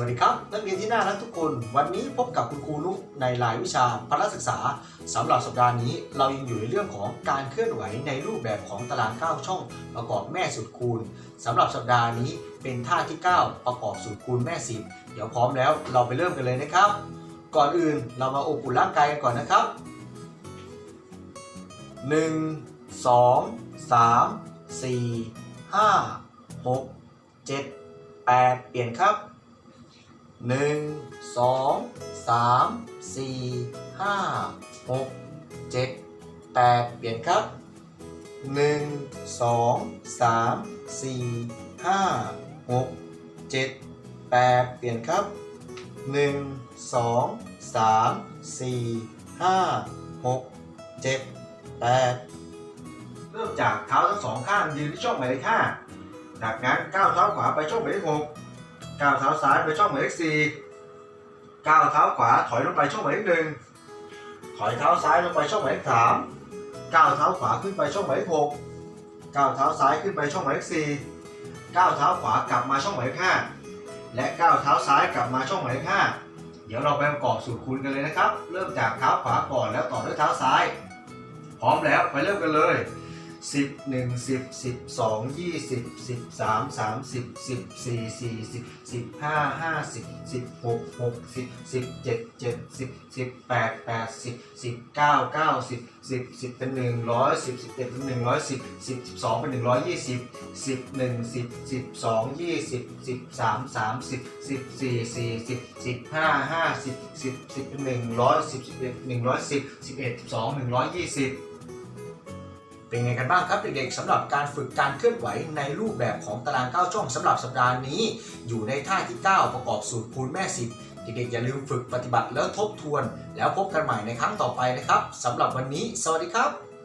วัสดีครับ นักเรียนที่น่ารักทุกคน วันนี้พบกับคุณครูนุกในรายวิชาพละศึกษาสำหรับสัปดาห์นี้ เรายังอยู่ในเรื่องของการเคลื่อนไหวในรูปแบบของตาราง 9 ช่อง ประกอบแม่สูตรคูณสำหรับสัปดาห์นี้เป็นท่าที่ 9 ประกอบสูตรคูณแม่สิบเดี๋ยวพร้อมแล้วเราไปเริ่มกันเลยนะครับ ก่อนอื่นเรามาอบอุ่นร่างกายกันก่อนนะครับ 1 2 3 4 5 6 7 8 เปลี่ยนครับ หนึ่งสองสามสี่ห้าหกเจ็ดแปดเปลี่ยนครับหนึ่งสองสามสี่ห้าหกเจ็ดแปดเปลี่ยนครับหนึ่งสองสามสี่ห้าหกเจ็ดแปดเริ่มจากเท้าทั้งสองข้างยืนที่ช่องหมายเลขห้าจากนั้นก้าวเท้าขวาไปช่องหมายเลขหก ก้าวเท้าซ้ายไปช่องหมายเลขสี่ก้าวเท้าขวาถอยลงไปช่องหมายเลขหนึ่งถอยเท้าซ้ายลงไปช่องหมายเลขสามก้าวเท้าขวาขึ้นไปช่องหมายเลขหกก้าวเท้าซ้ายขึ้นไปช่องหมายเลขสี่ก้าวเท้าขวากลับมาช่องหมายเลขห้าและก้าวเท้าซ้ายกลับมาช่องหมายเลขห้าเดี๋ยวเราไปประกอบสูตรคูณกันเลยนะครับ เริ่มจากเท้าขวาก่อนแล้วต่อด้วยเท้าซ้าย พร้อมแล้วไปเริ่มกันเลย สิบหนึ่งสิบสิบสองยี่สิบสิบสามสามสิบสิบสี่สี่สิบสิบห้าห้าสิบสิบหกหกสิบสิบเจ็ดเจ็ดสิบสิบแปดแปดสิบสิบเก้าเก้าสิบสิบสิบเป็นหนึ่งร้อยสิบสิบเอ็ดเป็นหนึ่งร้อยสิบสิบสิบสองเป็นหนึ่งร้อยยี่สิบสิบหนึ่งสิบสิบสองยี่สิบสิบสามสามสิบสิบสี่สี่สิบสิบห้าห้าสิบสิบสิบเป็นหนึ่งร้อยสิบสิบเอ็ดหนึ่งร้อยสิบสิบเอ็ดสิบสองหนึ่งร้อยยี่สิบ เป็นไงกันบ้างครับเด็กๆสำหรับการฝึกการเคลื่อนไหวในรูปแบบของตาราง 9 ช่องสำหรับสัปดาห์นี้ อยู่ในท่าที่ 9 ประกอบสูตรคูณแม่สิบเด็กๆอย่าลืมฝึกปฏิบัติแล้วทบทวน แล้วพบกันใหม่ในครั้งต่อไปนะครับสำหรับวันนี้ สวัสดีครับ